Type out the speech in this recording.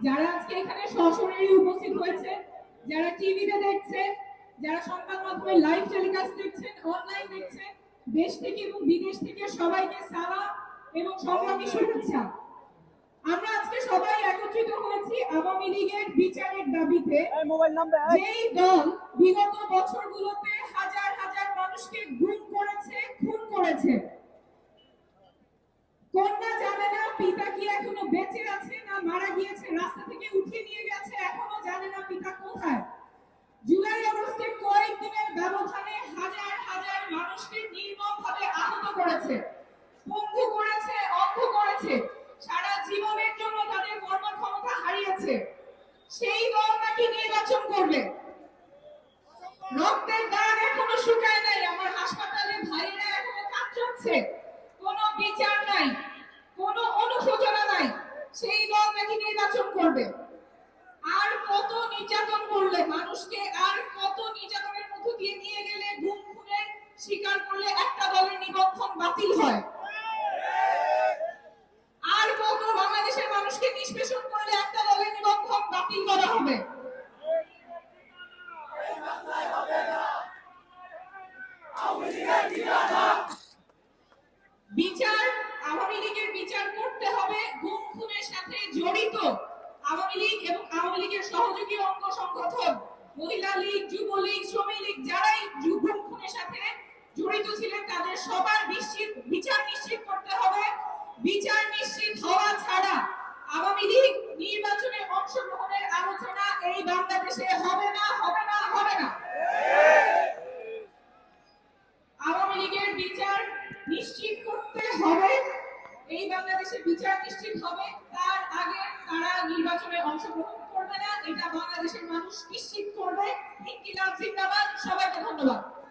যারা আজকে এখানে সশরীরে উপস্থিত হয়েছে যারা টিভিতে দেখছে যারা সংবাদ মাধ্যমে লাইভ টেলিকাস্ট দেখছেন অনলাইন দেখছেন দেশ থেকে এবং বিদেশ থেকে সবাইকে সালাম এবং সংগ্রামী শুভেচ্ছা। আমরা আজকে সবাই একত্রিত হয়েছি আওয়ামী লীগের বিচারের দাবিতে। এই যেই দল বিগত বছরগুলোতে হাজার হাজার মানুষকে গুম করেছে খুন করেছে। কন্যা জানে না পিতা কি এখনও বেঁচে আছে না মারা গিয়েছে? রাস্তা থেকে উঠিয়ে নিয়ে গেছে, এখনও জানে না পিতা কোথায়। জুলাই আগস্টে কয়েকদিনের ব্যবধানে হাজার হাজার মানুষকে নির্মমভাবে আহত করেছে, পঙ্গু করেছে, অন্ধ করেছে। সারা জীবনের জন্য তাদের কর্মক্ষমতা হারিয়েছে। সেই দল নাকি নির্বাচন করবে। রক্তের দাগ এখনও শুকায় নাই। আমার হাসপাতালে ভাইরা এখনও কাঁদছে। কোনো বিচার নাই কোনো অনুশোচনা নাই সেই দল নাকি নির্বাচন করবে। আর কত নির্যাতন করলে, মানুষকে আর কত নির্যাতনের মধ্য দিয়ে নিয়ে গেলে গুম খুনের স্বীকার করলে একটা দলের নিবন্ধন বাতিল হয়। আর কত বাংলাদেশের মানুষকে নিষ্পেষণ করলে একটা দলের নিবন্ধন বাতিল করা হবে। বিচার, আওয়ামী লীগের বিচার করতে হবে গুম খুনের সাথে জড়িত আওয়ামী লীগ এবং আওয়ামী লীগের সহযোগী অঙ্গ সংগঠন, মহিলা লীগ যুবলীগ শ্রমিক লীগ, যারাই যু- গুম খুনের সাথে জড়িত ছিলেন, তাদের সবার নিশ্চিত, বিচার নিশ্চিত করতে হবে। বিচার নিশ্চিত হওয়া ছাড়া আওয়ামী লীগ নির্বাচনে অংশগ্রহণের আলোচনা এই বাংলাদেশে হবে না হবে না হবে না। আওয়ামী লীগের বিচার নিশ্চিত করতে হবে, এই বাংলাদেশে বিচার নিশ্চিত হবে। নির্বাচনে অংশগ্রহণ করবে না এটা বাংলাদেশের মানুষ নিশ্চিত করবে। ইনকিলাব জিন্দাবাদ সবাইকে ধন্যবাদ।